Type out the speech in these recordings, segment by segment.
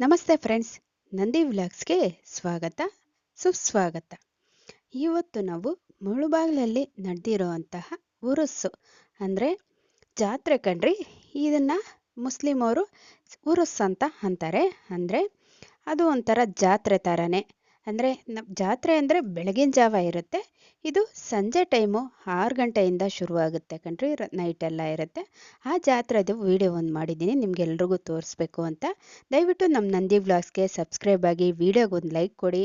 ನಮಸ್ತೆ ಫ್ರೆಂಡ್ಸ್, ನಂದಿ ವ್ಲಾಗ್ಸ್ಗೆ ಸ್ವಾಗತ, ಸುಸ್ವಾಗತ. ಇವತ್ತು ನಾವು ಮುಳುಬಾಗಿಲಲ್ಲಿ ನಡೆದಿರುವಂತಹ ಉರುಸ್ಸು ಅಂದರೆ ಜಾತ್ರೆ ಕಣ್ರಿ, ಇದನ್ನು ಮುಸ್ಲಿಂ ಅವರು ಉರುಸ್ ಅಂತ ಅಂತಾರೆ. ಅಂದರೆ ಅದು ಒಂಥರ ಜಾತ್ರೆ ಥರನೇ ಅಂದರೆ ನಮ್ಮ ಜಾತ್ರೆ ಅಂದರೆ ಬೆಳಗಿನ ಜಾವ ಇರುತ್ತೆ ಇದು ಸಂಜೆ ಟೈಮು ಆರು ಗಂಟೆಯಿಂದ ಶುರುವಾಗುತ್ತೆ ಕಣ್ರಿ ನೈಟ್ ಎಲ್ಲ ಇರುತ್ತೆ. ಆ ಜಾತ್ರೆದು ವಿಡಿಯೋ ಒಂದು ಮಾಡಿದ್ದೀನಿ ನಿಮಗೆಲ್ರಿಗೂ ತೋರಿಸ್ಬೇಕು ಅಂತ. ದಯವಿಟ್ಟು ನಮ್ಮ ನಂದಿ ವ್ಲಾಗ್ಸ್ಗೆ ಸಬ್ಸ್ಕ್ರೈಬ್ ಆಗಿ ವಿಡಿಯೋಗೆ ಒಂದು ಲೈಕ್ ಕೊಡಿ.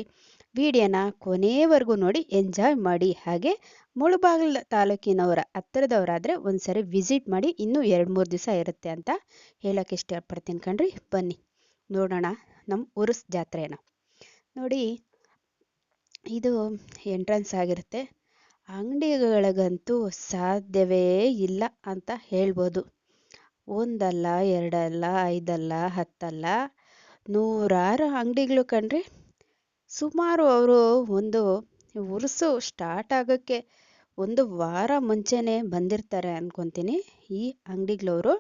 ವಿಡಿಯೋನ ಕೊನೆಯವರೆಗೂ ನೋಡಿ ಎಂಜಾಯ್ ಮಾಡಿ. ಹಾಗೆ ಮುಳುಬಾಗಿಲು ತಾಲೂಕಿನವರ ಹತ್ತಿರದವರಾದರೆ ಒಂದ್ಸರಿ ವಿಸಿಟ್ ಮಾಡಿ, ಇನ್ನೂ ಎರಡು ಮೂರು ದಿವಸ ಇರುತ್ತೆ ಅಂತ ಹೇಳೋಕ್ಕೆ ಇಷ್ಟಪಡ್ತೀನಿ ಕಣ್ರಿ. ಬನ್ನಿ, ನೋಡೋಣ ನಮ್ಮ ಉರುಸ್ ಜಾತ್ರೆನ. ನೋಡಿ ಇದು ಎಂಟ್ರೆನ್ಸ್ ಆಗಿರುತ್ತೆ. ಅಂಗಡಿಗಳಿಗಂತೂ ಸಾಧ್ಯವೇ ಇಲ್ಲ ಅಂತ ಹೇಳ್ಬೋದು. ಒಂದಲ್ಲ, ಎರಡಲ್ಲ, ಐದಲ್ಲ, ಹತ್ತಲ್ಲ, ನೂರಾರು ಅಂಗಡಿಗಳು ಕಣ್ರಿ ಸುಮಾರು ಅವರು ಒಂದು ಉರುಸು ಸ್ಟಾರ್ಟ್ ಆಗೋಕ್ಕೆ ಒಂದು ವಾರ ಮುಂಚೆನೇ ಬಂದಿರ್ತಾರೆ ಅನ್ಕೊತೀನಿ. ಈ ಅಂಗಡಿಗಳವರು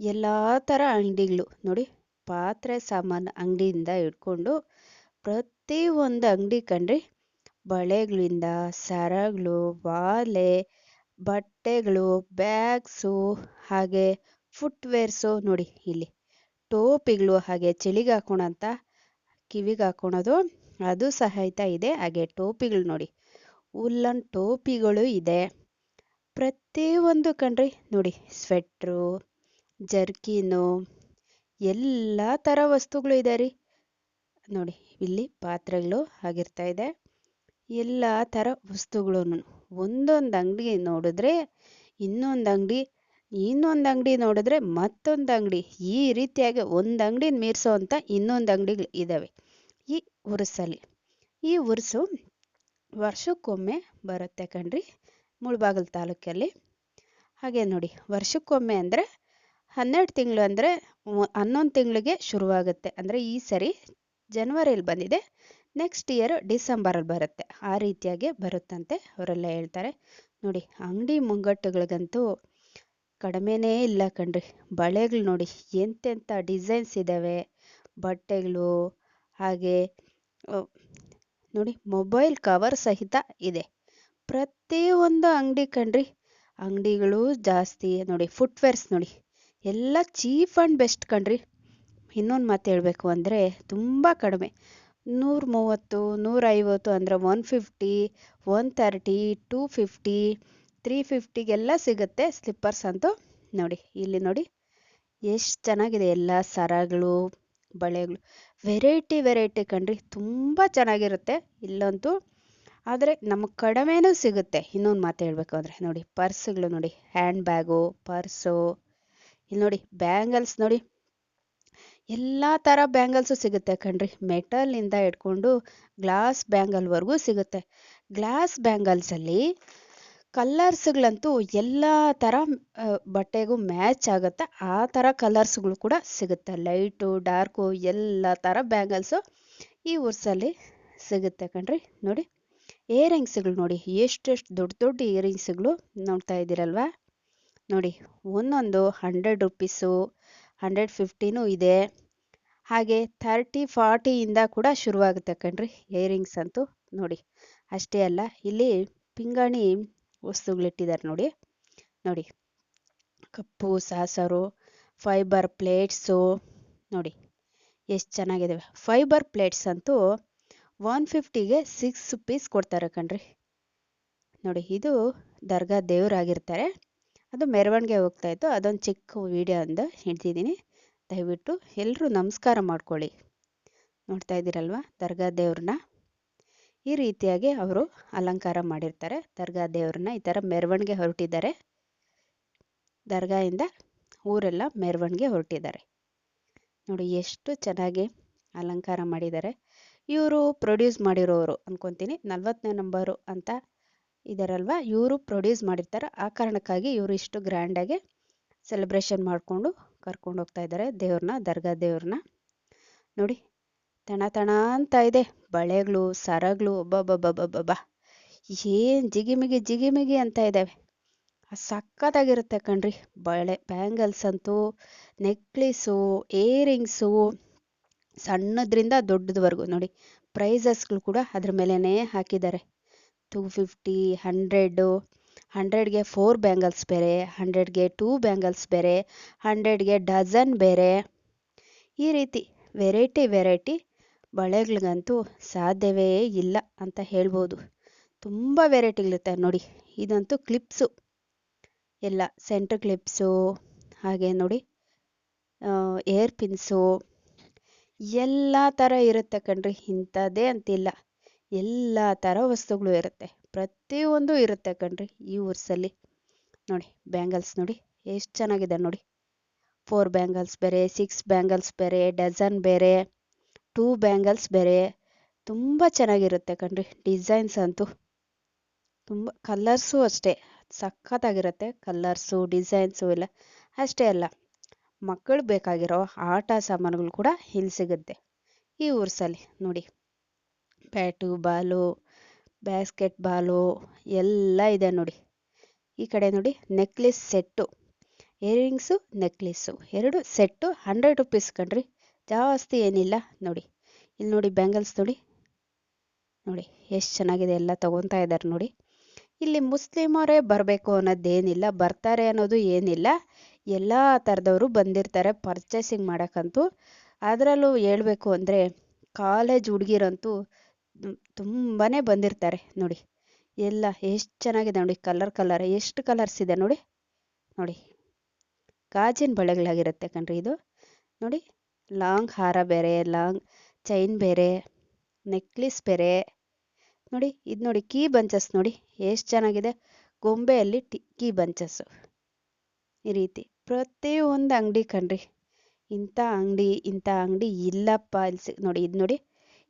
ಎಲ್ಲ ಥರ ಅಂಗಡಿಗಳು ನೋಡಿ, ಪಾತ್ರೆ ಸಾಮಾನು ಅಂಗಡಿಯಿಂದ ಹಿಡ್ಕೊಂಡು ಪ್ರತಿ ಒಂದು ಅಂಗಡಿ ಕಣ್ರಿ ಬಳೆಗಳಿಂದ ಸರಗಳು, ವಾಲೆ, ಬಟ್ಟೆಗಳು, ಬ್ಯಾಗ್ಸು ಹಾಗೆ ಫುಟ್ವೇರ್ಸು ನೋಡಿ ಇಲ್ಲಿ. ಟೋಪಿಗಳು ಹಾಗೆ ಚಳಿಗೆ ಹಾಕೋಣಂತ ಕಿವಿಗೆ ಹಾಕೊಳೋದು ಅದು ಸಹಿತ ಇದೆ. ಹಾಗೆ ಟೋಪಿಗಳು ನೋಡಿ, ಉಲ್ಲನ್ ಟೋಪಿಗಳು ಇದೆ. ಪ್ರತಿಯೊಂದು ಕಣ್ರಿ ನೋಡಿ ಸ್ವೆಟ್ರು ಜರ್ಕಿನು ಎಲ್ಲ ಥರ ವಸ್ತುಗಳು ಇದೆ ರೀ. ನೋಡಿ ಇಲ್ಲಿ ಪಾತ್ರೆಗಳು ಆಗಿರ್ತಾ ಇದೆ. ಎಲ್ಲ ಥರ ವಸ್ತುಗಳನ್ನು ಒಂದೊಂದು ಅಂಗಡಿ ನೋಡಿದ್ರೆ ಇನ್ನೊಂದು ಅಂಗಡಿ ಇನ್ನೊಂದು ಅಂಗಡಿ ನೋಡಿದ್ರೆ ಮತ್ತೊಂದು ಅಂಗಡಿ, ಈ ರೀತಿಯಾಗಿ ಒಂದು ಅಂಗಡಿನ ಮೀರಿಸೋ ಅಂತ ಇನ್ನೊಂದು ಅಂಗಡಿಗಳು ಇದ್ದಾವೆ ಈ ಉರುಸಲ್ಲಿ, ಈ ಉರುಸು ವರ್ಷಕ್ಕೊಮ್ಮೆ ಬರುತ್ತೆ ಕಣ್ರಿ ಮುಳ್ಬಾಗಲ್ ತಾಲೂಕಲ್ಲಿ. ಹಾಗೆ ನೋಡಿ, ವರ್ಷಕ್ಕೊಮ್ಮೆ ಅಂದರೆ ಹನ್ನೆರಡು ತಿಂಗಳು ಅಂದರೆ ಹನ್ನೊಂದು ತಿಂಗಳಿಗೆ ಶುರುವಾಗುತ್ತೆ. ಅಂದರೆ ಈ ಸರಿ ಜನವರಿಯಲ್ಲಿ ಬಂದಿದೆ. ನೆಕ್ಸ್ಟ್ ಇಯರ್ ಡಿಸೆಂಬರಲ್ಲಿ ಬರುತ್ತೆ. ಆ ರೀತಿಯಾಗಿ ಬರುತ್ತಂತೆ ಅವರೆಲ್ಲ ಹೇಳ್ತಾರೆ. ನೋಡಿ, ಅಂಗಡಿ ಮುಂಗಟ್ಟುಗಳಿಗಂತೂ ಕಡಿಮೆನೇ ಇಲ್ಲ ಕಣ್ರಿ. ಬಳೆಗಳು ನೋಡಿ, ಎಂತೆಂಥ ಡಿಸೈನ್ಸ್ ಇದ್ದಾವೆ ಬಟ್ಟೆಗಳು, ಹಾಗೆ ನೋಡಿ ಮೊಬೈಲ್ ಕವರ್ ಸಹಿತ ಇದೆ. ಪ್ರತಿಯೊಂದು ಅಂಗಡಿ ಕಣ್ರಿ. ಅಂಗಡಿಗಳು ಜಾಸ್ತಿ, ನೋಡಿ ಫುಟ್ವೇರ್ಸ್ ನೋಡಿ. ಎಲ್ಲ ಚೀಪ್ ಆ್ಯಂಡ್ ಬೆಸ್ಟ್ ಕಣ್ರಿ. ಇನ್ನೊಂದು ಮಾತು ಹೇಳಬೇಕು ಅಂದರೆ ತುಂಬ ಕಡಿಮೆ. ನೂರ ಮೂವತ್ತು ನೂರೈವತ್ತು ಅಂದರೆ one fifty one thirty two fifty three ಫಿಫ್ಟಿಗೆಲ್ಲ ಸಿಗುತ್ತೆ ಸ್ಲಿಪ್ಪರ್ಸ್ ಅಂತೂ ನೋಡಿ. ಇಲ್ಲಿ ನೋಡಿ, ಎಷ್ಟು ಚೆನ್ನಾಗಿದೆ ಎಲ್ಲ ಸರಗಳು, ಬಳೆಗಳು. ವೆರೈಟಿ ವೆರೈಟಿ ಕಣ್ರಿ, ತುಂಬ ಚೆನ್ನಾಗಿರುತ್ತೆ ಇಲ್ಲಂತೂ ಆದರೆ ನಮಗೆ ಕಡಿಮೆನೂ ಸಿಗುತ್ತೆ. ಇನ್ನೊಂದು ಮಾತು ಹೇಳಬೇಕು ಅಂದರೆ ನೋಡಿ, ಪರ್ಸ್ಗಳು ನೋಡಿ ಹ್ಯಾಂಡ್ ಬ್ಯಾಗು ಪರ್ಸು. ಇಲ್ಲಿ ನೋಡಿ ಬ್ಯಾಂಗಲ್ಸ್ ನೋಡಿ ಎಲ್ಲ ಥರ ಬ್ಯಾಂಗಲ್ಸು ಸಿಗುತ್ತೆ ಕಣ್ರಿ. ಮೆಟಲ್ನಿಂದ ಹಿಡ್ಕೊಂಡು ಗ್ಲಾಸ್ ಬ್ಯಾಂಗಲ್ವರೆಗೂ ಸಿಗುತ್ತೆ. ಗ್ಲಾಸ್ ಬ್ಯಾಂಗಲ್ಸಲ್ಲಿ ಕಲರ್ಸ್ಗಳಂತೂ ಎಲ್ಲ ಥರ ಬಟ್ಟೆಗೂ ಮ್ಯಾಚ್ ಆಗುತ್ತೆ. ಆ ಥರ ಕಲರ್ಸ್ಗಳು ಕೂಡ ಸಿಗುತ್ತೆ. ಲೈಟು, ಡಾರ್ಕು ಎಲ್ಲ ಥರ ಬ್ಯಾಂಗಲ್ಸು ಈ ಉರ್ಸಲ್ಲಿ ಸಿಗುತ್ತೆ ಕಣ್ರಿ. ನೋಡಿ, ಇಯರಿಂಗ್ಸ್ಗಳು ನೋಡಿ. ಎಷ್ಟೆಷ್ಟು ದೊಡ್ಡ ದೊಡ್ಡ ಇಯರಿಂಗ್ಸ್ಗಳು ನೋಡ್ತಾ ಇದ್ದೀರಲ್ವಾ? ನೋಡಿ, ಒಂದೊಂದು ಹಂಡ್ರೆಡ್ ರುಪೀಸು ಹಂಡ್ರೆಡ್ ಫಿಫ್ಟಿನೂ ಇದೆ. ಹಾಗೆ ಥರ್ಟಿ ಫಾರ್ಟಿಯಿಂದ ಕೂಡ ಶುರುವಾಗುತ್ತೆ ಕಣ್ರಿ ಇಯರಿಂಗ್ಸ್ ಅಂತೂ ನೋಡಿ. ಅಷ್ಟೇ ಅಲ್ಲ, ಇಲ್ಲಿ ಪಿಂಗಾಣಿ ವಸ್ತುಗಳಿಟ್ಟಿದ್ದಾರೆ ನೋಡಿ. ನೋಡಿ, ಕಪ್ಪು, ಸಾಸರು, ಫೈಬರ್ ಪ್ಲೇಟ್ಸು ನೋಡಿ, ಎಷ್ಟು ಚೆನ್ನಾಗಿದ್ದಾವೆ ಫೈಬರ್ ಪ್ಲೇಟ್ಸ್ ಅಂತೂ ಒನ್ ಫಿಫ್ಟಿಗೆ ಸಿಕ್ಸ್ ಪೀಸ್ ಕೊಡ್ತಾರೆ ಕಣ್ರಿ. ನೋಡಿ, ಇದು ದರ್ಗಾ ದೇವರಾಗಿರ್ತಾರೆ ಅದು ಮೆರವಣಿಗೆ ಹೋಗ್ತಾ ಇತ್ತು. ಅದೊಂದು ಚಿಕ್ಕ ವಿಡಿಯೋ ಅಂದ ಹಿಡ್ದಿದ್ದೀನಿ ದಯವಿಟ್ಟು ಎಲ್ಲರೂ ನಮಸ್ಕಾರ ಮಾಡ್ಕೊಳ್ಳಿ. ನೋಡ್ತಾ ಇದ್ದೀರಲ್ವ? ದರ್ಗಾ ದೇವ್ರನ್ನ. ಈ ರೀತಿಯಾಗಿ ಅವರು ಅಲಂಕಾರ ಮಾಡಿರ್ತಾರೆ. ದರ್ಗಾ ದೇವ್ರನ್ನ ಈ ಥರ ಮೆರವಣಿಗೆ ಹೊರಟಿದ್ದಾರೆ. ದರ್ಗಾಯಿಂದ ಊರೆಲ್ಲ ಮೆರವಣಿಗೆ ಹೊರಟಿದ್ದಾರೆ. ನೋಡಿ ಎಷ್ಟು ಚೆನ್ನಾಗಿ ಅಲಂಕಾರ ಮಾಡಿದ್ದಾರೆ. ಇವರು ಪ್ರೊಡ್ಯೂಸ್ ಮಾಡಿರೋರು ಅಂದ್ಕೊತೀನಿ ನಲ್ವತ್ತನೇ ನಂಬರು ಅಂತ ಇದಾರಲ್ವ? ಇವರು ಪ್ರೊಡ್ಯೂಸ್ ಮಾಡಿರ್ತಾರೆ. ಆ ಕಾರಣಕ್ಕಾಗಿ ಇವರು ಇಷ್ಟು ಗ್ರ್ಯಾಂಡಾಗಿ ಸೆಲೆಬ್ರೇಷನ್ ಮಾಡಿಕೊಂಡು ಕರ್ಕೊಂಡು ಹೋಗ್ತಾ ಇದ್ದಾರೆ ದೇವ್ರನ್ನ, ದರ್ಗಾ ದೇವ್ರನ್ನ. ನೋಡಿ, ತಣ ತಣ ಅಂತ ಇದೆ. ಬಳೆಗಳು, ಸರಗಳು ಒಬ್ಬಬ್ಬಬ್ಬಬ್ಬಬ್ಬ ಏನು ಜಿಗಿಮಿಗಿ ಜಿಗಿಮಿಗಿ ಅಂತ ಇದ್ದಾವೆ ಸಖತ್ತಾಗಿರುತ್ತೆ ಕಣ್ರಿ. ಬಳೆ ಬ್ಯಾಂಗಲ್ಸ್ ಅಂತೂ ನೆಕ್ಲೇಸು ಏರಿಂಗ್ಸು ಸಣ್ಣದ್ರಿಂದ ದೊಡ್ಡದವರೆಗೂ. ನೋಡಿ ಪ್ರೈಸಸ್ಗಳು ಕೂಡ ಅದ್ರ ಮೇಲೇ ಹಾಕಿದ್ದಾರೆ. ಟೂ ಫಿಫ್ಟಿ ಹಂಡ್ರೆಡು ಹಂಡ್ರೆಡ್ಗೆ ಫೋರ್ ಬ್ಯಾಂಗಲ್ಸ್ ಬೇರೆ ಹಂಡ್ರೆಡ್ಗೆ ಟೂ ಬ್ಯಾಂಗಲ್ಸ್ ಬೇರೆ ಹಂಡ್ರೆಡ್ಗೆ ಡಜನ್ ಬೇರೆ. ಈ ರೀತಿ ವೆರೈಟಿ ವೆರೈಟಿ ಬಳೆಗಳಿಗಂತೂ ಸಾಧ್ಯವೇ ಇಲ್ಲ ಅಂತ ಹೇಳ್ಬೋದು. ತುಂಬ ವೆರೈಟಿಗಳಿರುತ್ತೆ ನೋಡಿ. ಇದಂತೂ ಕ್ಲಿಪ್ಸು ಎಲ್ಲ ಸೆಂಟ್ರ್ ಕ್ಲಿಪ್ಸು ಹಾಗೆ ನೋಡಿ ಏರ್ ಪಿನ್ಸು ಎಲ್ಲ ಥರ ಇರುತ್ತೆ ಕಣ್ರಿ, ಇಂಥದ್ದೇ ಅಂತಿಲ್ಲ. ಎಲ್ಲ ಥರ ವಸ್ತುಗಳು ಇರುತ್ತೆ. ಪ್ರತಿಯೊಂದು ಇರುತ್ತೆ ಕಣ್ರಿ ಈ ಊರ್ಸಲ್ಲಿ. ನೋಡಿ ಬ್ಯಾಂಗಲ್ಸ್ ನೋಡಿ ಎಷ್ಟು ಚೆನ್ನಾಗಿದೆ ನೋಡಿ. ಫೋರ್ ಬ್ಯಾಂಗಲ್ಸ್ ಬೇರೆ ಸಿಕ್ಸ್ ಬ್ಯಾಂಗಲ್ಸ್ ಬೇರೆ ಡಜನ್ ಬೇರೆ ಟೂ ಬ್ಯಾಂಗಲ್ಸ್ ಬೇರೆ. ತುಂಬ ಚೆನ್ನಾಗಿರುತ್ತೆ ಕಣ್ರಿ ಡಿಸೈನ್ಸ್ ಅಂತೂ. ತುಂಬ ಕಲರ್ಸು ಅಷ್ಟೇ, ಸಖತ್ತಾಗಿರುತ್ತೆ ಕಲರ್ಸು, ಡಿಸೈನ್ಸು ಎಲ್ಲ. ಅಷ್ಟೇ ಅಲ್ಲ ಮಕ್ಕಳು ಬೇಕಾಗಿರೋ ಆಟ ಸಾಮಾನುಗಳು ಕೂಡ ಇಲ್ಲಿ ಸಿಗುತ್ತೆ ಈ ಊರ್ಸಲ್ಲಿ ನೋಡಿ. ಬ್ಯಾಟು ಬಾಲು ಬ್ಯಾಸ್ಕೆಟ್ ಬಾಲು ಎಲ್ಲ ಇದೆ ನೋಡಿ. ಈ ಕಡೆ ನೋಡಿ ನೆಕ್ಲೆಸ್ ಸೆಟ್ಟು ಇಯರಿಂಗ್ಸು ನೆಕ್ಲೆಸ್ಸು ಎರಡು ಸೆಟ್ಟು ಹಂಡ್ರೆಡ್ ರುಪೀಸ್ ಕಣ್ರಿ. ಜಾಸ್ತಿ ಏನಿಲ್ಲ ನೋಡಿ. ಇಲ್ಲಿ ನೋಡಿ ಬ್ಯಾಂಗಲ್ಸ್ ನೋಡಿ. ನೋಡಿ ಎಷ್ಟು ಚೆನ್ನಾಗಿದೆ ಎಲ್ಲ ತೊಗೊತಾ ಇದ್ದಾರೆ ನೋಡಿ. ಇಲ್ಲಿ ಮುಸ್ಲಿಮರೇ ಬರಬೇಕು ಅನ್ನೋದೇನಿಲ್ಲ, ಬರ್ತಾರೆ ಅನ್ನೋದು ಏನಿಲ್ಲ. ಎಲ್ಲ ಥರದವರು ಬಂದಿರ್ತಾರೆ ಪರ್ಚೇಸಿಂಗ್ ಮಾಡೋಕ್ಕಂತೂ. ಅದರಲ್ಲೂ ಹೇಳಬೇಕು ಅಂದರೆ ಕಾಲೇಜ್ ಹುಡುಗಿರಂತೂ ತುಂಬಾ ಬಂದಿರ್ತಾರೆ ನೋಡಿ. ಎಲ್ಲ ಎಷ್ಟು ಚೆನ್ನಾಗಿದೆ ನೋಡಿ, ಕಲರ್ ಕಲರ್, ಎಷ್ಟು ಕಲರ್ಸ್ ಇದೆ ನೋಡಿ. ನೋಡಿ, ಗಾಜಿನ ಬಳೆಗಳಾಗಿರುತ್ತೆ ಕಣ್ರಿ ಇದು. ನೋಡಿ, ಲಾಂಗ್ ಹಾರ ಬೇರೆ, ಲಾಂಗ್ ಚೈನ್ ಬೇರೆ, ನೆಕ್ಲೆಸ್ ಬೇರೆ. ನೋಡಿ, ಇದು ನೋಡಿ, ಕೀ ಬಂಚಸ್ ನೋಡಿ, ಎಷ್ಟು ಚೆನ್ನಾಗಿದೆ. ಗೊಂಬೆಯಲ್ಲಿ ಟಿ, ಕೀ ಬಂಚಸ್ಸು ಈ ರೀತಿ ಪ್ರತಿಯೊಂದು ಅಂಗಡಿ ಕಣ್ರಿ. ಇಂಥ ಅಂಗಡಿ ಇಂಥ ಅಂಗಡಿ ಇಲ್ಲಪ್ಪ ಇಲ್ಲಿ ನೋಡಿ, ಇದು ನೋಡಿ.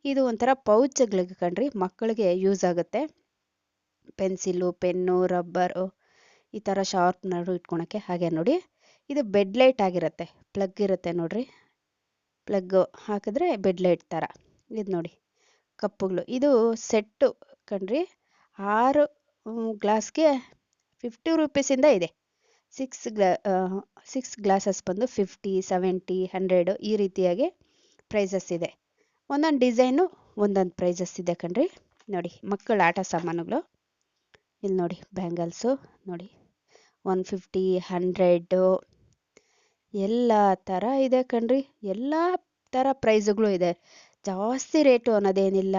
ಇದು ಒಂಥರ ಪೌಚ್ಗಳಿಗೆ ಕಣ್ರಿ ಮಕ್ಕಳಿಗೆ ಯೂಸ್ ಆಗುತ್ತೆ. ಪೆನ್ಸಿಲು, ಪೆನ್ನು, ರಬ್ಬರು ಈ ಥರ ಶಾರ್ಪ್ನರು ಇಟ್ಕೊಳಕ್ಕೆ ಹಾಗೆ ನೋಡಿ. ಇದು ಬೆಡ್ ಲೈಟ್ ಆಗಿರುತ್ತೆ, ಪ್ಲಗ್ ಇರುತ್ತೆ ನೋಡಿರಿ. ಪ್ಲಗ್ಗು ಹಾಕಿದ್ರೆ ಬೆಡ್ ಲೈಟ್ ಥರ ಇದು ನೋಡಿ, ಕಪ್ಪುಗಳು. ಇದು ಸೆಟ್ಟು ಕಣ್ರಿ, ಆರು ಗ್ಲಾಸ್ಗೆ ಫಿಫ್ಟಿ ರುಪೀಸಿಂದ ಇದೆ ಸಿಕ್ಸ್ ಗ್ಲಾ ಸಿಕ್ಸ್ ಗ್ಲಾಸಸ್ ಬಂದು ಫಿಫ್ಟಿ, ಸೆವೆಂಟಿ, ಹಂಡ್ರೆಡು ಈ ರೀತಿಯಾಗಿ ಪ್ರೈಸಸ್ ಇದೆ. ಒಂದೊಂದು ಡಿಸೈನು, ಒಂದೊಂದು ಪ್ರೈಸಸ್ ಇದೆ ಕಣ್ರಿ. ನೋಡಿ, ಮಕ್ಕಳ ಆಟ ಸಾಮಾನುಗಳು. ಇಲ್ಲಿ ನೋಡಿ, ಬ್ಯಾಂಗಲ್ಸು, ನೋಡಿ. ಒನ್ ಫಿಫ್ಟಿ ಹಂಡ್ರೆಡು ಎಲ್ಲ ಥರ ಇದೆ ಕಣ್ರಿ. ಎಲ್ಲ ಥರ ಪ್ರೈಸುಗಳು ಇದೆ. ಜಾಸ್ತಿ ರೇಟು ಅನ್ನೋದೇನಿಲ್ಲ.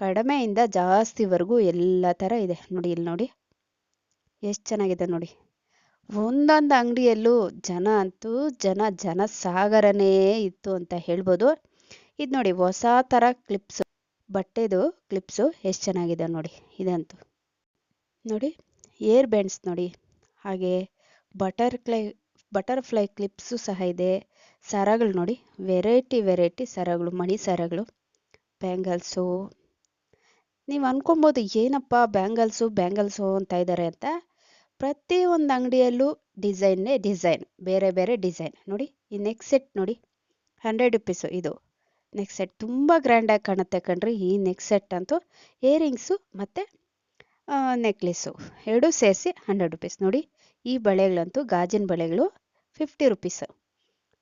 ಕಡಿಮೆಯಿಂದ ಜಾಸ್ತಿವರೆಗೂ ಎಲ್ಲ ಥರ ಇದೆ. ನೋಡಿ ಇಲ್ಲಿ ನೋಡಿ. ಎಷ್ಟು ಚೆನ್ನಾಗಿದೆ ನೋಡಿ. ಒಂದೊಂದು ಅಂಗಡಿಯಲ್ಲೂ ಜನ ಅಂತೂ ಜನ ಜನ ಸಾಗರನೇ ಇತ್ತು ಅಂತ ಹೇಳ್ಬೋದು. ಇದು ನೋಡಿ, ಹೊಸ ಥರ ಕ್ಲಿಪ್ಸು ಬಟ್ಟೆದು ಕ್ಲಿಪ್ಸು ಎಷ್ಟು ಚೆನ್ನಾಗಿದೆ ನೋಡಿ, ಇದಂತೂ. ನೋಡಿ, ಏರ್ ಬ್ಯಾಂಡ್ಸ್ ನೋಡಿ, ಹಾಗೆ ಬಟರ್ಫ್ಲೈ ಬಟರ್ಫ್ಲೈ ಕ್ಲಿಪ್ಸು ಸಹ ಇದೆ. ಸರಗಳು ನೋಡಿ ವೆರೈಟಿ ವೆರೈಟಿ ಸರಗಳು, ಮಣಿ ಸರಗಳು, ಬ್ಯಾಂಗಲ್ಸು. ನೀವು ಅನ್ಕೊಬೋದು ಏನಪ್ಪ ಬ್ಯಾಂಗಲ್ಸು ಬ್ಯಾಂಗಲ್ಸು ಅಂತ ಇದ್ದಾರೆ ಅಂತ. ಪ್ರತಿ ಒಂದು ಅಂಗಡಿಯಲ್ಲೂ ಡಿಸೈನ್ನೇ ಡಿಸೈನ್, ಬೇರೆ ಬೇರೆ ಡಿಸೈನ್. ನೋಡಿ, ಈ ನೆಕ್ಸ್ಟ್ ಸೆಟ್ ನೋಡಿ ಹಂಡ್ರೆಡ್ ರುಪೀಸು ಇದು. ನೆಕ್ ಸೆಟ್ ತುಂಬ ಗ್ರ್ಯಾಂಡಾಗಿ ಕಾಣುತ್ತೆ ಕಣ್ರಿ ಈ ನೆಕ್ ಸೆಟ್ ಅಂತೂ. ಇಯರಿಂಗ್ಸು ಮತ್ತು ನೆಕ್ಲೆಸ್ಸು. ಎರಡೂ ಸೇರಿಸಿ ಹಂಡ್ರೆಡ್ ರುಪೀಸ್. ನೋಡಿ, ಈ ಬಳೆಗಳಂತೂ ಗಾಜಿನ ಬಳೆಗಳು ಫಿಫ್ಟಿ ರುಪೀಸ್.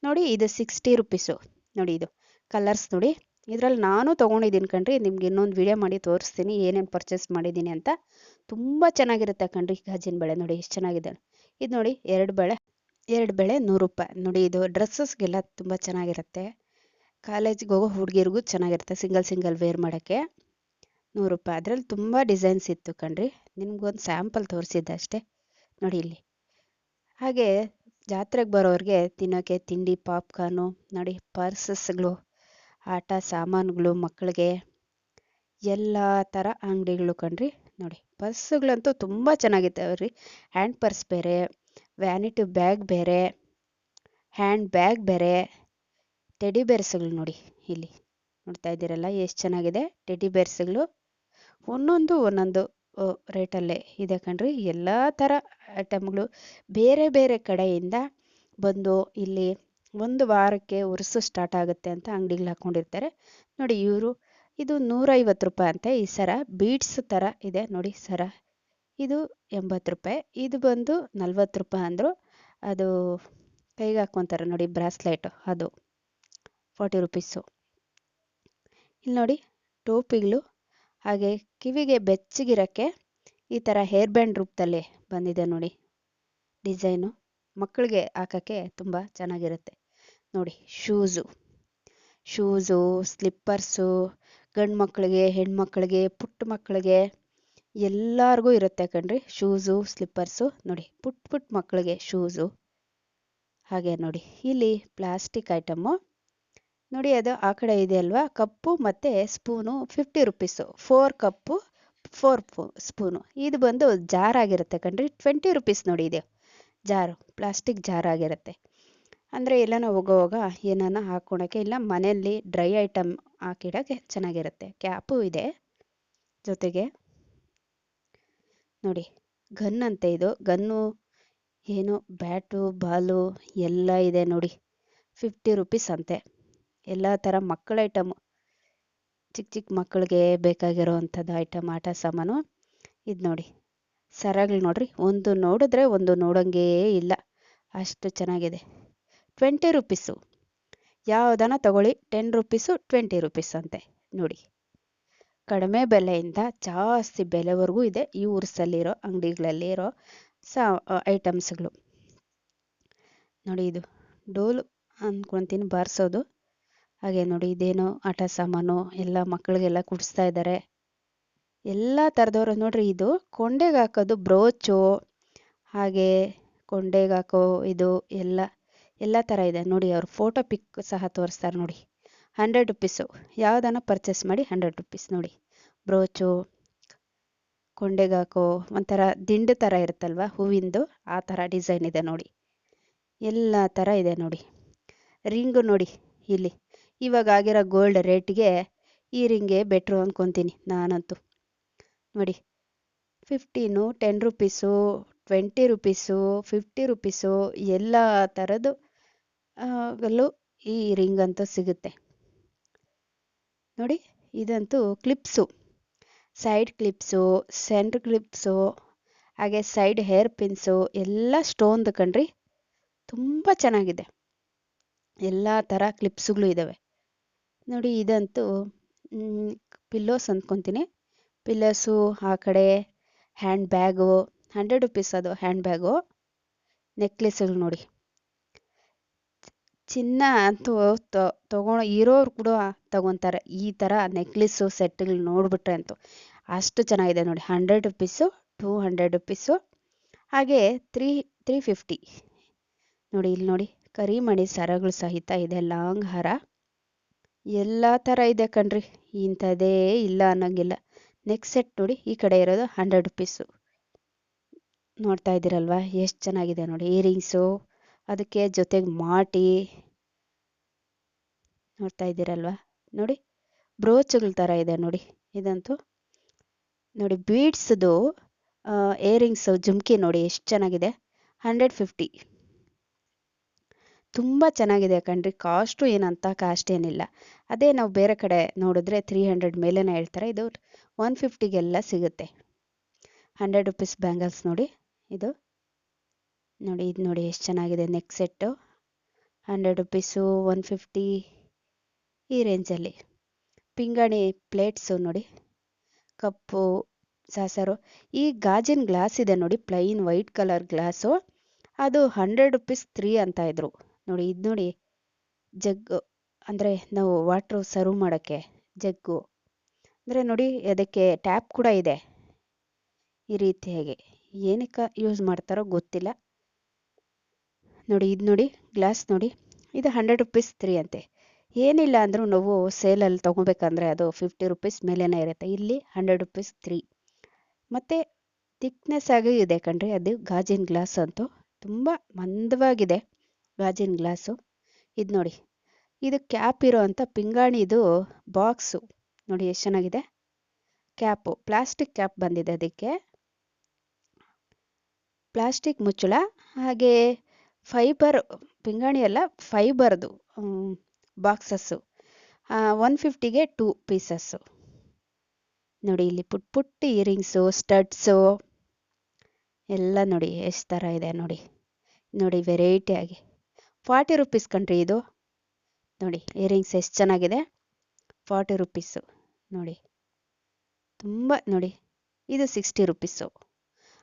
ನೋಡಿ, ಇದು ಸಿಕ್ಸ್ಟಿ ರುಪೀಸು. ನೋಡಿ, ಇದು ಕಲರ್ಸ್ ನೋಡಿ. ಇದರಲ್ಲಿ ನಾನು ತೊಗೊಂಡಿದ್ದೀನಿ ಕಣ್ರಿ. ನಿಮ್ಗೆ ಇನ್ನೊಂದು ವಿಡಿಯೋ ಮಾಡಿ ತೋರಿಸ್ತೀನಿ ಏನೇನು ಪರ್ಚೇಸ್ ಮಾಡಿದ್ದೀನಿ ಅಂತ. ತುಂಬ ಚೆನ್ನಾಗಿರುತ್ತೆ ಕಣ್ರಿ ಗಾಜಿನ ಬಳೆ. ನೋಡಿ, ಎಷ್ಟು ಚೆನ್ನಾಗಿದೆ. ಇದು ನೋಡಿ, ಎರಡು ಬಳೆ. ಎರಡು ಬೆಳೆ ನೂರು ರೂಪಾಯಿ. ನೋಡಿ, ಇದು ಡ್ರೆಸ್ಸಸ್ಗೆಲ್ಲ ತುಂಬ ಚೆನ್ನಾಗಿರುತ್ತೆ. ಕಾಲೇಜಿಗೆ ಹೋಗೋ ಹುಡುಗಿರಿಗೂ ಚೆನ್ನಾಗಿರುತ್ತೆ, ಸಿಂಗಲ್ ಸಿಂಗಲ್ ವೇರ್ ಮಾಡೋಕ್ಕೆ. ನೂರು ರೂಪಾಯಿ. ಅದರಲ್ಲಿ ತುಂಬ ಡಿಸೈನ್ಸ್ ಇತ್ತು ಕಣ್ರಿ. ನಿಮ್ಗೊಂದು ಸ್ಯಾಂಪಲ್ ತೋರಿಸಿದ್ದೆ ಅಷ್ಟೇ. ನೋಡಿ ಇಲ್ಲಿ. ಹಾಗೆ ಜಾತ್ರೆಗೆ ಬರೋರಿಗೆ ತಿನ್ನೋಕ್ಕೆ ತಿಂಡಿ, ಪಾಪ್ಕಾರ್ನು, ನೋಡಿ ಪರ್ಸಸ್ಗಳು, ಆಟ ಸಾಮಾನುಗಳು, ಮಕ್ಕಳಿಗೆ ಎಲ್ಲ ಥರ ಅಂಗಡಿಗಳು ಕಣ್ರಿ. ನೋಡಿ ಪರ್ಸ್ಗಳಂತೂ ತುಂಬ ಚೆನ್ನಾಗಿದ್ದಾವೆ ರೀ ಹ್ಯಾಂಡ್ ಪರ್ಸ್ ಬೇರೆ, ವ್ಯಾನಿಟಿ ಬ್ಯಾಗ್ ಬೇರೆ, ಹ್ಯಾಂಡ್ ಬ್ಯಾಗ್ ಬೇರೆ. ಟೆಡಿ ಬೇರ್ಸ್ಗಳು ನೋಡಿ, ಇಲ್ಲಿ ನೋಡ್ತಾ ಇದ್ದೀರಲ್ಲ, ಎಷ್ಟು ಚೆನ್ನಾಗಿದೆ ಟೆಡಿ ಬೇರ್ಸ್ಗಳು ಒಂದೊಂದು ಒಂದೊಂದು ರೇಟಲ್ಲೇ ಇದೆ ಕಣ್ರಿ. ಎಲ್ಲ ಥರ ಐಟಮ್ಗಳು ಬೇರೆ ಬೇರೆ ಕಡೆಯಿಂದ ಬಂದು ಇಲ್ಲಿ ಒಂದು ವಾರಕ್ಕೆ ಉರ್ಸು ಸ್ಟಾರ್ಟ್ ಆಗುತ್ತೆ ಅಂತ ಅಂಗಡಿಗಳು ಹಾಕ್ಕೊಂಡಿರ್ತಾರೆ ನೋಡಿ, ಇವರು ಇದು ನೂರೈವತ್ತು ರೂಪಾಯಿ ಅಂತೆ, ಈ ಸರ ಬೀಡ್ಸ್ ಥರ ಇದೆ ನೋಡಿ ಸರ. ಇದು ಎಂಬತ್ತು ರೂಪಾಯಿ, ಇದು ಬಂದು ನಲ್ವತ್ತು ರೂಪಾಯಿ ಅಂದರು. ಅದು ಕೈಗೆ ಹಾಕ್ಕೊತಾರೆ ನೋಡಿ, ಬ್ರಾಸ್ಲೈಟು ಅದು. ಫಾರ್ಟಿ ರುಪೀಸು ಇಲ್ಲಿ ನೋಡಿ, ಟೋಪಿಗಳು ಹಾಗೆ ಕಿವಿಗೆ ಬೆಚ್ಚಗಿರೋಕ್ಕೆ ಈ ಥರ ಹೇರ್ ಬ್ಯಾಂಡ್ ರೂಪದಲ್ಲಿ ಬಂದಿದೆ ನೋಡಿ. ಡಿಸೈನು ಮಕ್ಕಳಿಗೆ ಹಾಕೋಕ್ಕೆ ತುಂಬ ಚೆನ್ನಾಗಿರುತ್ತೆ. ನೋಡಿ ಶೂಸು ಶೂಸು ಸ್ಲಿಪ್ಪರ್ಸು ಗಂಡು ಮಕ್ಕಳಿಗೆ ಹೆಣ್ಮಕ್ಳಿಗೆ ಪುಟ್ಟ ಮಕ್ಕಳಿಗೆ ಎಲ್ಲರಿಗೂ ಇರುತ್ತೆ ಕಣ್ರಿ. ಶೂಸು ಸ್ಲಿಪ್ಪರ್ಸು ನೋಡಿ, ಪುಟ್ಟ ಪುಟ್ಟ ಮಕ್ಕಳಿಗೆ ಶೂಸು ಹಾಗೆ ನೋಡಿ, ಇಲ್ಲಿ ಪ್ಲಾಸ್ಟಿಕ್ ಐಟಮು ನೋಡಿ ಅದು ಆ ಕಡೆ ಇದೆ ಅಲ್ವಾ? ಕಪ್ಪು ಮತ್ತು spoon fifty rupees four cup four spoon. ಇದು ಬಂದು ಜಾರ್ ಆಗಿರುತ್ತೆ ಕಣ್ರಿ. ಟ್ವೆಂಟಿ ರುಪೀಸ್ ನೋಡಿ ಇದೆ. ಜಾರು ಪ್ಲಾಸ್ಟಿಕ್ ಜಾರ್ ಆಗಿರುತ್ತೆ. ಅಂದರೆ ಎಲ್ಲನ ಹೋಗೋವಾಗ ಏನಾನ ಹಾಕ್ಕೊಳಕ್ಕೆ ಇಲ್ಲ, ಮನೆಯಲ್ಲಿ ಡ್ರೈ ಐಟಮ್ ಹಾಕಿಡೋಕ್ಕೆ ಚೆನ್ನಾಗಿರುತ್ತೆ. ಕ್ಯಾಪು ಇದೆ ಜೊತೆಗೆ. ನೋಡಿ ಗನ್ ಅಂತೆ ಇದು. ಗನ್ನು ಏನು ಬ್ಯಾಟು ಬಾಲು ಎಲ್ಲ ಇದೆ ನೋಡಿ. ಫಿಫ್ಟಿ ರುಪೀಸ್ ಅಂತೆ. ಎಲ್ಲ ಥರ ಮಕ್ಕಳ ಐಟಮು ಚಿಕ್ಕ ಚಿಕ್ಕ ಮಕ್ಕಳಿಗೆ ಬೇಕಾಗಿರೋ ಅಂಥದ್ದು ಐಟಮ್ ಆಟ ಸಾಮಾನು. ಇದು ನೋಡಿ ಸರಗಳು ನೋಡ್ರಿ, ಒಂದು ನೋಡಿದ್ರೆ ಒಂದು ನೋಡೋಂಗೇ ಇಲ್ಲ. ಅಷ್ಟು ಚೆನ್ನಾಗಿದೆ. ಟ್ವೆಂಟಿ ರುಪೀಸು ಯಾವುದನ್ನ ತಗೊಳ್ಳಿ ಟೆನ್ ರುಪೀಸು ಟ್ವೆಂಟಿ ರುಪೀಸ್ ಅಂತೆ. ನೋಡಿ, ಕಡಿಮೆ ಬೆಲೆಯಿಂದ ಜಾಸ್ತಿ ಬೆಲೆವರೆಗೂ ಇದೆ. ಈ ಊರ್ಸಲ್ಲಿರೋ, ಅಂಗಡಿಗಳಲ್ಲಿರೋ ಸಾ ಐಟಮ್ಸ್ಗಳು ನೋಡಿ ಇದು, ಡೋಲು ಅಂದ್ಕೊತೀನಿ ಬಾರಿಸೋದು. ಹಾಗೆ ನೋಡಿ ಇದೇನೋ ಆಟ ಸಾಮಾನು ಎಲ್ಲ ಮಕ್ಕಳಿಗೆಲ್ಲ ಕುಡಿಸ್ತಾ ಇದ್ದಾರೆ. ಎಲ್ಲ ಥರದವರು ನೋಡ್ರಿ ಇದು ಕೊಂಡೆಗೆ ಹಾಕೋದು ಬ್ರೋಚು, ಹಾಗೆ ಕೊಂಡೆಗೆ ಹಾಕೋ ಇದು ಎಲ್ಲ ಎಲ್ಲ ಥರ ಇದೆ. ನೋಡಿ ಅವ್ರು ಫೋಟೋ ಪಿಕ್ ಸಹ ತೋರಿಸ್ತಾರೆ ನೋಡಿ. ಹಂಡ್ರೆಡ್ ರುಪೀಸು ಯಾವುದನ್ನ ಪರ್ಚೇಸ್ ಮಾಡಿ ಹಂಡ್ರೆಡ್ ರುಪೀಸ್ ನೋಡಿ. ಬ್ರೋಚು, ಕೊಂಡೆಗೆ ಹಾಕೋ ಒಂಥರ ದಿಂಡು ಥರ ಇರುತ್ತಲ್ವ ಹೂವಿಂದು, ಆ ಥರ ಡಿಸೈನ್ ಇದೆ ನೋಡಿ. ಎಲ್ಲ ಥರ ಇದೆ ನೋಡಿ. ರಿಂಗು ನೋಡಿ ಇಲ್ಲಿ. ಇವಾಗ ಆಗಿರೋ ಗೋಲ್ಡ್ ರೇಟ್ಗೆ ಈ ರಿಂಗೇ ಬೆಟ್ರು ಅಂದ್ಕೊತೀನಿ ನಾನಂತೂ. ನೋಡಿ fifteen ten rupees twenty rupees fifty rupees ಎಲ್ಲ ಥರದ್ದು ಗಲ್ಲೂ ಈ ರಿಂಗ್ ಅಂತೂ ಸಿಗುತ್ತೆ. ನೋಡಿ, ಇದಂತೂ clips side clips centre clips ಹಾಗೆ ಸೈಡ್ ಹೇರ್ ಪಿನ್ಸು ಎಲ್ಲ ಸ್ಟೋನ್ದು ಕಣ್ರಿ, ತುಂಬ ಚೆನ್ನಾಗಿದೆ. ಎಲ್ಲ ಥರ ಕ್ಲಿಪ್ಸುಗಳು ಇದ್ದಾವೆ ನೋಡಿ ಇದಂತೂ ಪಿಲ್ಲೋಸ್ ಅಂದ್ಕೊತೀನಿ ಪಿಲ್ಲರ್ಸು ಆ ಕಡೆ ಹ್ಯಾಂಡ್ ಬ್ಯಾಗು, ಹಂಡ್ರೆಡ್ ರುಪೀಸ್ ಅದು ಹ್ಯಾಂಡ್ ಬ್ಯಾಗು. ನೆಕ್ಲೆಸ್ಗಳು ನೋಡಿ. ಚಿನ್ನ ಅಂತೂ ತೊಗೊಂಡು ಇರೋರು ಕೂಡ ತಗೊತಾರೆ. ಈ ಥರ ನೆಕ್ಲೆಸ್ಸು ಸೆಟ್ಗಳು ನೋಡಿಬಿಟ್ರೆ ಅಂತೂ ಅಷ್ಟು ಚೆನ್ನಾಗಿದೆ ನೋಡಿ. Hundred rupees, two hundred rupees. ಹಾಗೆ ತ್ರೀ ತ್ರೀ ಫಿಫ್ಟಿ. ನೋಡಿ ಇಲ್ಲಿ ನೋಡಿ ಕರಿಮಣಿ ಸರಗಳು ಸಹಿತ ಇದೆ, ಲಾಂಗ್ ಹಾರ. ಎಲ್ಲ ಥರ ಇದೆ ಕಣ್ರಿ. ಇಂಥದ್ದೇ ಇಲ್ಲ ಅನ್ನೋಂಗಿಲ್ಲ. ನೆಕ್ಸ್ಟ್ ಸೆಟ್ ನೋಡಿ ಈ ಕಡೆ ಇರೋದು ಹಂಡ್ರೆಡ್ ರುಪೀಸು ನೋಡ್ತಾ ಇದ್ದೀರಲ್ವಾ? ಎಷ್ಟು ಚೆನ್ನಾಗಿದೆ ನೋಡಿ ಇಯರಿಂಗ್ಸು ಅದಕ್ಕೆ ಜೊತೆಗೆ ಮಾಟಿ. ನೋಡ್ತಾ ಇದ್ದೀರಲ್ವಾ? ನೋಡಿ ಬ್ರೋಚ್ಗಳ ಥರ ಇದೆ ನೋಡಿ. ಇದಂತೂ. ನೋಡಿ ಬೀಡ್ಸ್ದು ಇಯರಿಂಗ್ಸು ಜುಮ್ಕಿ ನೋಡಿ ಎಷ್ಟು ಚೆನ್ನಾಗಿದೆ. ಹಂಡ್ರೆಡ್ ಫಿಫ್ಟಿ ತುಂಬ ಚೆನ್ನಾಗಿದೆ ಕಣ್ರಿ. ಕಾಸ್ಟು ಏನಂತ ಕಾಸ್ಟ್ ಏನಿಲ್ಲ. ಅದೇ ನಾವು ಬೇರೆ ಕಡೆ ನೋಡಿದ್ರೆ ತ್ರೀ ಹಂಡ್ರೆಡ್ ಮೇಲೇ ಹೇಳ್ತಾರೆ. ಇದು ಒನ್ ಫಿಫ್ಟಿಗೆಲ್ಲ ಸಿಗುತ್ತೆ. ಹಂಡ್ರೆಡ್ ರುಪೀಸ್ ಬ್ಯಾಂಗಲ್ಸ್ ನೋಡಿ. ಇದು ನೋಡಿ ಇದು ನೋಡಿ ಎಷ್ಟು ಚೆನ್ನಾಗಿದೆ neck set hundred rupees one fifty ಈ ರೇಂಜಲ್ಲಿ ಪಿಂಗಾಣಿ ಪ್ಲೇಟ್ಸು ನೋಡಿ. Cup, saucer. ಈ ಗಾಜಿನ ಗ್ಲಾಸ್ ಇದೆ ನೋಡಿ ಪ್ಲೈನ್ ವೈಟ್ ಕಲರ್ ಗ್ಲಾಸು ಅದು ಹಂಡ್ರೆಡ್ ರುಪೀಸ್ ತ್ರೀ ಅಂತ ಇದ್ರು. ನೋಡಿ, ಇದು ನೋಡಿ. ಜಗ್ಗು. ಅಂದರೆ ನಾವು ವಾಟ್ರು ಸರ್ವ್ ಮಾಡೋಕ್ಕೆ ಜಗ್ಗು. ಅಂದರೆ ನೋಡಿ, ಅದಕ್ಕೆ ಟ್ಯಾಪ್ ಕೂಡ ಇದೆ. ಈ ರೀತಿಯಾಗಿ ಏನಕ್ಕೆ ಯೂಸ್ ಮಾಡ್ತಾರೋ ಗೊತ್ತಿಲ್ಲ. ನೋಡಿ, ಇದು ನೋಡಿ ಗ್ಲಾಸ್ ನೋಡಿ. ಇದು ಹಂಡ್ರೆಡ್ ರುಪೀಸ್ ತ್ರೀ ಅಂತೆ. ಏನಿಲ್ಲ ಅಂದರೂ ನಾವು ಸೇಲಲ್ಲಿ ತೊಗೋಬೇಕಂದ್ರೆ ಅದು ಫಿಫ್ಟಿ ರುಪೀಸ್ ಮೇಲೇ ಇರುತ್ತೆ. ಇಲ್ಲಿ ಹಂಡ್ರೆಡ್ ರುಪೀಸ್ ತ್ರೀ ಮತ್ತು ತಿಕ್ನೆಸ್ ಆಗಿ ಇದೆ ಕಣ್ರಿ, ಅದು ಗಾಜಿನ ಗ್ಲಾಸ್ ಅಂತೂ. ತುಂಬ ಮಂದವಾಗಿದೆ. ಗಾಜಿನ ಗ್ಲಾಸು. ಇದು ನೋಡಿ. ಇದು ಕ್ಯಾಪ್ ಇರೋ ಅಂಥ ಪಿಂಗಾಣಿದು ಬಾಕ್ಸು. ನೋಡಿ ಎಷ್ಟು ಚೆನ್ನಾಗಿದೆ. ಕ್ಯಾಪು, ಪ್ಲಾಸ್ಟಿಕ್ ಕ್ಯಾಪ್ ಬಂದಿದೆ ಅದಕ್ಕೆ. ಪ್ಲಾಸ್ಟಿಕ್ ಮುಚ್ಚಳ, ಹಾಗೆ ಫೈಬರ್, ಪಿಂಗಾಣಿ ಅಲ್ಲ, ಫೈಬರ್ದು ಬಾಕ್ಸಸ್ಸು. ಒನ್ ಫಿಫ್ಟಿಗೆ ಟೂ ಪೀಸಸ್ಸು. ನೋಡಿ ಇಲ್ಲಿ ಪುಟ್ ಪುಟ್ಟಿ ಇಯರಿಂಗ್ಸು, ಸ್ಟಡ್ಸು, ಎಲ್ಲ ನೋಡಿ ಎಷ್ಟು ಥರ ಇದೆ ನೋಡಿ. ನೋಡಿ ವೆರೈಟಿಯಾಗಿ. ಫಾರ್ಟಿ ರುಪೀಸ್ ಕಣ್ರಿ ಇದು. ನೋಡಿ, ಇಯರಿಂಗ್ಸ್ ಎಷ್ಟು ಚೆನ್ನಾಗಿದೆ. ಫಾರ್ಟಿ ರುಪೀಸು, ನೋಡಿ. ತುಂಬ, ನೋಡಿ, ಇದು ಸಿಕ್ಸ್ಟಿ ರುಪೀಸು.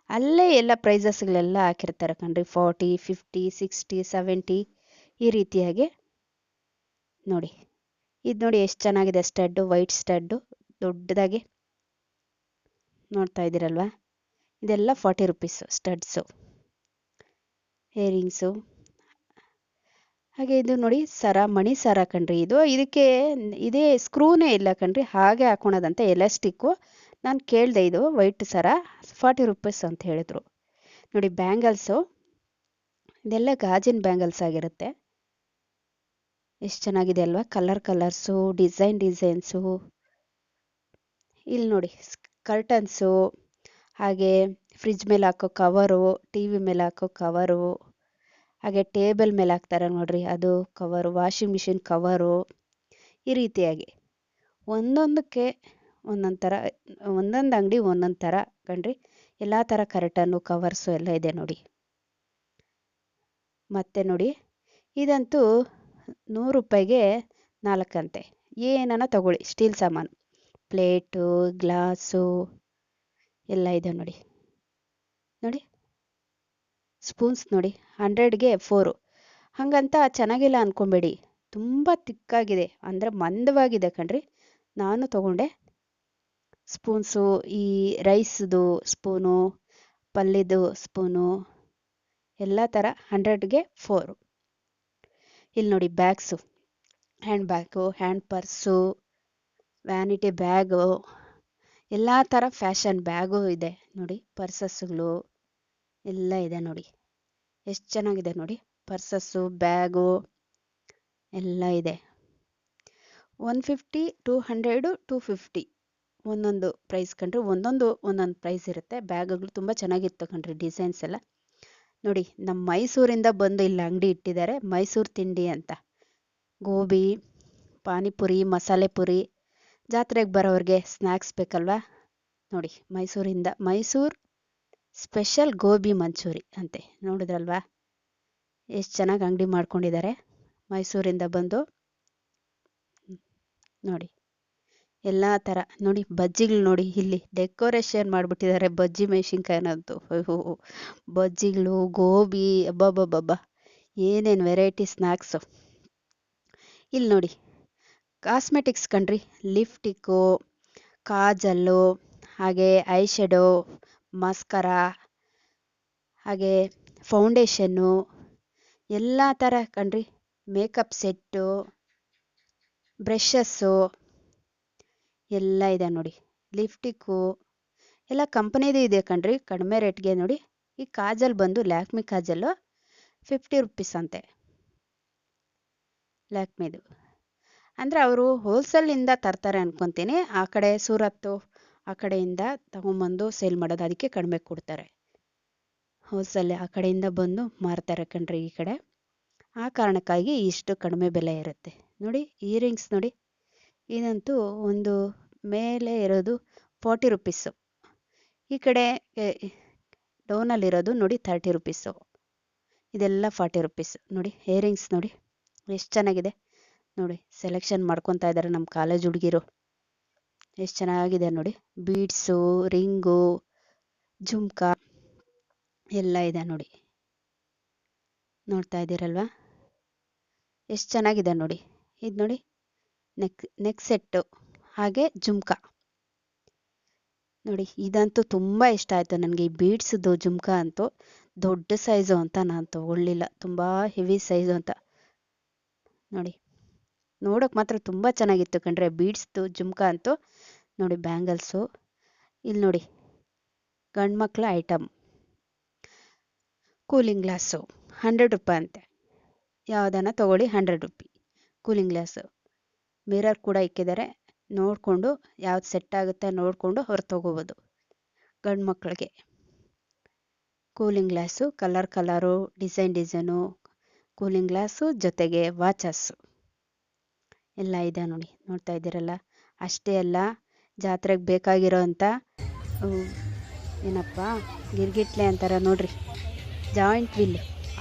ಅಲ್ಲೇ ಎಲ್ಲ ಪ್ರೈಸಸ್ಗಳೆಲ್ಲ ಹಾಕಿರ್ತಾರೆ ಕಣ್ರಿ. ಫಾರ್ಟಿ, ಫಿಫ್ಟಿ, ಸಿಕ್ಸ್ಟಿ, ಸೆವೆಂಟಿ ಈ ರೀತಿಯಾಗಿ. ನೋಡಿ, ಇದು ನೋಡಿ ಎಷ್ಟು ಚೆನ್ನಾಗಿದೆ ಸ್ಟಡ್ಡು, ವೈಟ್ ಸ್ಟಡ್ಡು, ದೊಡ್ಡದಾಗಿ. ನೋಡ್ತಾ ಇದ್ದೀರಲ್ವಾ? ಇದೆಲ್ಲ ಫಾರ್ಟಿ ರುಪೀಸು ಸ್ಟಡ್ಸು. ಹೇರಿಂಗ್ಸು ಹಾಗೆ ಇದು ನೋಡಿ ಸರ, ಮಣಿ ಸರ ಕಣ್ರಿ. ಇದು ಇದಕ್ಕೆ ಇದೇ ಸ್ಕ್ರೂನೇ ಇಲ್ಲ ಕಣ್ರಿ, ಹಾಗೆ ಹಾಕೊಳೋದಂತೆ ಎಲಾಸ್ಟಿಕ್ಕು ನಾನು ಕೇಳಿದೆ ಇದು ವೈಟ್ ಸರ ಫಾರ್ಟಿ ರುಪೀಸ್ ಅಂತ ಹೇಳಿದ್ರು. ನೋಡಿ ಬ್ಯಾಂಗಲ್ಸು ಇದೆಲ್ಲ ಗಾಜಿನ ಬ್ಯಾಂಗಲ್ಸ್ ಆಗಿರುತ್ತೆ. ಎಷ್ಟು ಚೆನ್ನಾಗಿದೆ ಅಲ್ವಾ ಕಲರ್ ಕಲರ್ಸು ಡಿಸೈನ್ ಡಿಸೈನ್ಸು ಇಲ್ಲಿ ನೋಡಿ ಕರ್ಟನ್ಸು ಹಾಗೆ ಫ್ರಿಜ್ ಮೇಲೆ ಹಾಕೋ ಕವರು ಟಿ ವಿ ಮೇಲೆ ಹಾಕೋ ಕವರು ಹಾಗೆ ಟೇಬಲ್ ಮೇಲೆ ಹಾಕ್ತಾರೆ ನೋಡ್ರಿ, ಅದು ಕವರು ವಾಷಿಂಗ್ ಮಿಷಿನ್ ಕವರು ಈ ರೀತಿಯಾಗಿ. ಒಂದೊಂದಕ್ಕೆ ಒಂದೊಂದು ಥರ ಒಂದೊಂದು ಅಂಗಡಿ ಒಂದೊಂದು ಥರ ಕಣ್ರಿ, ಎಲ್ಲ ಥರ ಕರ್ಟನ್ನು ಕವರ್ಸು ಎಲ್ಲ ಇದೆ ನೋಡಿ. ಮತ್ತೆ ನೋಡಿ, ಇದಂತೂ ನೂರು ರೂಪಾಯಿಗೆ ನಾಲ್ಕಂತೆ ಏನಾನ ತಗೊಳ್ಳಿ, ಸ್ಟೀಲ್ ಸಾಮಾನು, ಪ್ಲೇಟು, ಗ್ಲಾಸು, ಎಲ್ಲ ಇದೆ ನೋಡಿ ನೋಡಿ. ಸ್ಪೂನ್ಸ್ ನೋಡಿ ಹಂಡ್ರೆಡ್ಗೆ ಫೋರು ಹಾಗಂತ ಚೆನ್ನಾಗಿಲ್ಲ ಅಂದ್ಕೊಬೇಡಿ ತುಂಬ ತಿಕ್ಕಾಗಿದೆ. ಅಂದರೆ ಮಂದವಾಗಿದೆ ಕಣ್ರಿ. ನಾನು ತಗೊಂಡೆ ಸ್ಪೂನ್ಸು ಈ ರೈಸ್ದು ಸ್ಪೂನು ಪಲ್ಯದು ಸ್ಪೂನು ಎಲ್ಲ ಥರ ಹಂಡ್ರೆಡ್ಗೆ ಫೋರು ಇಲ್ಲಿ ನೋಡಿ bags hand bag hand purse vanity bag ಎಲ್ಲ ಥರ ಫ್ಯಾಷನ್ ಬ್ಯಾಗು ಇದೆ. ನೋಡಿ ಪರ್ಸಸ್ಗಳು ಎಲ್ಲ ಇದೆ ನೋಡಿ. ಎಷ್ಟು ಚೆನ್ನಾಗಿದೆ ನೋಡಿ. ಪರ್ಸಸ್ಸು, ಬ್ಯಾಗು ಎಲ್ಲ ಇದೆ. One fifty, two hundred, two fifty ಒಂದೊಂದು ಪ್ರೈಸ್ ಕಂಡ್ರೆ ಒಂದೊಂದು ಒಂದೊಂದು ಪ್ರೈಸ್ ಇರುತ್ತೆ. ಬ್ಯಾಗ್ಗಳು ತುಂಬ ಚೆನ್ನಾಗಿತ್ತು ಕಣ್ರಿ ಡಿಸೈನ್ಸ್ ಎಲ್ಲ. ನೋಡಿ ನಮ್ಮ ಮೈಸೂರಿಂದ ಬಂದು ಇಲ್ಲಿ ಅಂಗಡಿ ಇಟ್ಟಿದ್ದಾರೆ. ಮೈಸೂರು ತಿಂಡಿ ಅಂತ. ಗೋಬಿ, ಪಾನಿಪುರಿ, ಮಸಾಲೆ ಪುರಿ, ಜಾತ್ರೆಗೆ ಬರೋರಿಗೆ ಸ್ನ್ಯಾಕ್ಸ್ ಬೇಕಲ್ವಾ? ನೋಡಿ, ಮೈಸೂರಿಂದ ಮೈಸೂರು ಸ್ಪೆಷಲ್ ಗೋಬಿ ಮಂಚೂರಿ ಅಂತೆ. ನೋಡಿದ್ರಲ್ವಾ? ಎಷ್ಟು ಚೆನ್ನಾಗಿ ಅಂಗಡಿ ಮಾಡ್ಕೊಂಡಿದ್ದಾರೆ ಮೈಸೂರಿಂದ ಬಂದು ನೋಡಿ. ಎಲ್ಲ ಥರ ನೋಡಿ, ಬಜ್ಜಿಗಳು ನೋಡಿ, ಇಲ್ಲಿ ಡೆಕೋರೇಷನ್ ಮಾಡಿಬಿಟ್ಟಿದ್ದಾರೆ ಬಜ್ಜಿ ಮೆಣಸಿನ್ಕಾಯಿ ಅನ್ನೋದು ಅಯ್ಯೋ ಬಜ್ಜಿಗಳು, ಗೋಬಿ ಅಬ್ಬಬ್ಬಬ್ಬ ಏನೇನು ವೆರೈಟಿ ಸ್ನ್ಯಾಕ್ಸು ಇಲ್ಲಿ ನೋಡಿ ಕಾಸ್ಮೆಟಿಕ್ಸ್ ಕಣ್ರಿ. ಲಿಫ್ಟಿಕ್ಕು ಕಾಜಲ್ಲು, ಹಾಗೆ ಐ ಶೆಡೋ ಮಸ್ಕರಾ, ಹಾಗೆ ಫೌಂಡೇಶನ್ನು ಎಲ್ಲ ಥರ ಕಣ್ರಿ ಮೇಕಪ್ ಸೆಟ್ಟು, ಬ್ರಷಸ್ಸು, ಎಲ್ಲ ಇದೆ ನೋಡಿ. ಲಿಫ್ಟಿಕ್ಕು ಎಲ್ಲ ಕಂಪ್ನಿದು ಇದೆ ಕಣ್ರಿ ಕಡಿಮೆ ರೇಟ್ಗೆ ನೋಡಿ. ಈ ಕಾಜಲ್ ಬಂದು ಲ್ಯಾಕ್ಮಿ ಕಾಜಲ್ಲು ಫಿಫ್ಟಿ ರುಪೀಸ್ ಅಂತೆ. ಲ್ಯಾಕ್ಮಿದು. ಅಂದರೆ ಅವರು ಹೋಲ್ಸೇಲಿಂದ ತರ್ತಾರೆ ಅನ್ಕೊತೀನಿ. ಆ ಕಡೆ ಸೂರತ್ತು ಆ ಕಡೆಯಿಂದ ತಗೊಂಬಂದು ಸೇಲ್ ಮಾಡೋದು ಅದಕ್ಕೆ ಕಡಿಮೆ ಕೊಡ್ತಾರೆ. ಹೋಲ್ಸೇಲ್ ಆ ಕಡೆಯಿಂದ ಬಂದು ಮಾರ್ತಾರೆ ಕಣ್ರಿ ಈ ಕಡೆ. ಆ ಕಾರಣಕ್ಕಾಗಿ ಇಷ್ಟು ಕಡಿಮೆ ಬೆಲೆ ಇರುತ್ತೆ. ನೋಡಿ ಇಯರಿಂಗ್ಸ್ ನೋಡಿ. ಇದಂತೂ ಒಂದು ಮೇಲೆ ಇರೋದು ಫಾರ್ಟಿ ರುಪೀಸು ಈ ಕಡೆ ಡೌನಲ್ಲಿರೋದು ನೋಡಿ ತರ್ಟಿ ರುಪೀಸು ಇದೆಲ್ಲ ಫಾರ್ಟಿ ರುಪೀಸ್ ನೋಡಿ ಇಯರಿಂಗ್ಸ್ ನೋಡಿ. ಎಷ್ಟು ಚೆನ್ನಾಗಿದೆ. ನೋಡಿ ಸೆಲೆಕ್ಷನ್ ಮಾಡ್ಕೊತಾ ಇದ್ದಾರೆ ನಮ್ಮ ಕಾಲೇಜ್ ಹುಡುಗಿರು. ಎಷ್ಟು ಚೆನ್ನಾಗಿದೆ ನೋಡಿ. ಬೀಡ್ಸು ರಿಂಗು ಜುಮ್ಕ ಎಲ್ಲ ಇದೆ ನೋಡಿ. ನೋಡ್ತಾ ಇದ್ದೀರಲ್ವಾ? ಎಷ್ಟು ಚೆನ್ನಾಗಿದೆ ನೋಡಿ. ಇದು ನೋಡಿ ನೆಕ್ ನೆಕ್ ಸೆಟ್ಟು ಹಾಗೆ ಜುಮ್ಕ ನೋಡಿ, ಇದಂತೂ ತುಂಬ ಇಷ್ಟ ಆಯಿತು ನನಗೆ. ಈ ಬೀಡ್ಸ್ದು ಜುಮ್ಕ ಅಂತೂ ದೊಡ್ಡ ಸೈಜು ಅಂತ ನಾನು ತೊಗೊಳ್ಳಿಲ್ಲ. ತುಂಬ ಹೆವಿ ಸೈಜು ಅಂತ. ನೋಡಿ. ನೋಡೋಕೆ ಮಾತ್ರ ತುಂಬ ಚೆನ್ನಾಗಿತ್ತು ಕಣ್ರೆ. ಬೀಡ್ಸ್ದು ಜುಮ್ಕಾ ಅಂತೂ. ನೋಡಿ ಬ್ಯಾಂಗಲ್ಸು ಇಲ್ಲಿ ನೋಡಿ. ಗಂಡು ಮಕ್ಕಳ ಐಟಮ್ ಕೂಲಿಂಗ್ ಗ್ಲಾಸು ಹಂಡ್ರೆಡ್ ರೂಪಾಯಿ ಅಂತೆ. ಯಾವುದನ್ನ ತೊಗೊಳ್ಳಿ hundred rupee. Cooling glass mirror ಕೂಡ ಇಕ್ಕಿದ್ದಾರೆ ನೋಡಿಕೊಂಡು ಯಾವ್ದು ಸೆಟ್ ಆಗುತ್ತೆ ನೋಡಿಕೊಂಡು ಹೊರ ತೊಗೋಬೋದು. ಗಂಡು ಮಕ್ಕಳಿಗೆ cooling glass colour colour design design cooling glass ಜೊತೆಗೆ ವಾಚಸ್ಸು ಎಲ್ಲ ಇದೆ ನೋಡಿ, ನೋಡ್ತಾ ಇದ್ದೀರಲ್ಲ? ಅಷ್ಟೇ ಅಲ್ಲ, ಜಾತ್ರೆಗೆ ಬೇಕಾಗಿರೋ ಏನಪ್ಪ, ಗಿರ್ಗಿಟ್ಲೆ ಅಂತಾರ ನೋಡ್ರಿ. ಜಾಯಿಂಟ್ ವಿಲ್,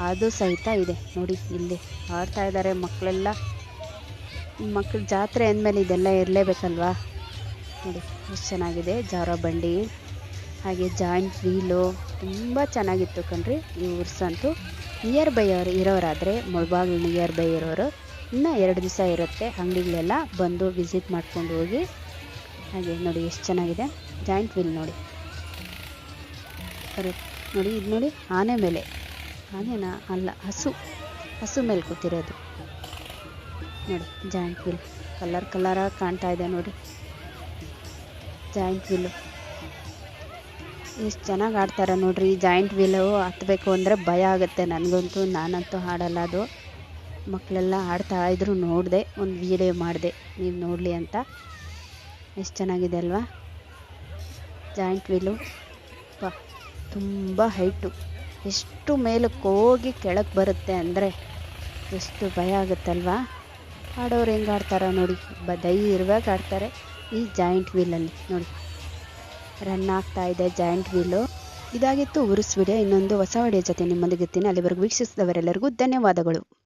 ಅದು ಸಹಿತ ಇದೆ. ನೋಡಿ, ಇಲ್ಲಿ ಆಡ್ತಾ ಇದ್ದಾರೆ ಮಕ್ಕಳೆಲ್ಲ ಮಕ್ಕಳು ಜಾತ್ರೆ ಅಂದಮೇಲೆ ಇದೆಲ್ಲ ಇರಲೇಬೇಕಲ್ವಾ? ನೋಡಿ, ಎಷ್ಟು ಚೆನ್ನಾಗಿದೆ. ಜಾರೋ ಬಂಡಿ, ಹಾಗೆ ಜಾಯಿಂಟ್ ವೀಲು, ತುಂಬ ಚೆನ್ನಾಗಿತ್ತು ಕಣ್ರಿ ಈ ಉರ್ಸಂತೂ ನಿಯರ್ ಬೈ ಅವ್ರು ಇರೋರಾದರೆ, ಮುಳ್ಬಾಗಿಲು ನಿಯರ್ ಬೈ ಇರೋರು ಇನ್ನೂ ಎರಡು ದಿವಸ ಇರುತ್ತೆ ಅಂಗಡಿಗಳೆಲ್ಲ ಬಂದು ವಿಸಿಟ್ ಮಾಡ್ಕೊಂಡು ಹೋಗಿ. ಹಾಗೆ ನೋಡಿ ಎಷ್ಟು ಚೆನ್ನಾಗಿದೆ. ಜಾಯಿಂಟ್ ವೀಲ್ ನೋಡಿ. ನೋಡಿ, ಇದು ನೋಡಿ ಆನೆ ಮೇಲೆ. ಆನೆನ ಅಲ್ಲ, ಹಸು. ಹಸು ಮೇಲೆ ಕೂತಿರೋದು. ನೋಡಿ ಜಾಯಿಂಟ್ ವೀಲ್ ಕಲರ್ ಕಲರಾಗಿ ಕಾಣ್ತಾ ಇದೆ ನೋಡಿ. ಜಾಯಿಂಟ್ ವೀಲು ಎಷ್ಟು ಚೆನ್ನಾಗಿ ಆಡ್ತಾರೆ ನೋಡ್ರಿ ಜಾಯಿಂಟ್ ವೀಲು ಹತ್ತಬೇಕು ಅಂದರೆ ಭಯ ಆಗುತ್ತೆ. ನನಗಂತೂ, ನಾನಂತೂ ಹಾಡಲ್ಲ ಅದು. ಮಕ್ಕಳೆಲ್ಲ ಆಡ್ತಾ ಇದ್ರು ನೋಡಿದೆ, ಒಂದು ವೀಡಿಯೋ ಮಾಡಿದೆ. ನೀವು ನೋಡಲಿ ಅಂತ. ಎಷ್ಟು ಚೆನ್ನಾಗಿದೆ ಅಲ್ವಾ? ಜಾಯಿಂಟ್ ವೀಲು ಪ ತುಂಬ ಹೈಟು ಎಷ್ಟು ಮೇಲಕ್ಕೆ ಹೋಗಿ ಕೆಳಗೆ ಬರುತ್ತೆ ಅಂದರೆ ಎಷ್ಟು ಭಯ ಆಗುತ್ತಲ್ವಾ? ಆಡೋರು ಹೆಂಗೆ ಆಡ್ತಾರ ನೋಡಿ. ಬ, ಧೈರ್ಯವಾಗಿ ಆಡ್ತಾರೆ ಈ ಜಾಯಿಂಟ್ ವೀಲಲ್ಲಿ ನೋಡಿ. ರನ್ ಆಗ್ತಾ ಇದೆ ಜಾಯಿಂಟ್ ವೀಲು ಇದಾಗಿತ್ತು ಉರುಸ್ ವಿಡಿಯೋ ಇನ್ನೊಂದು ಹೊಸ ವಿಡಿಯೋ ಜೊತೆ ನಿಮ್ಮೊಂದಿಗೆ ಅಲ್ಲಿವರೆಗೂ ವೀಕ್ಷಿಸಿದವರೆಲ್ಲರಿಗೂ ಧನ್ಯವಾದಗಳು.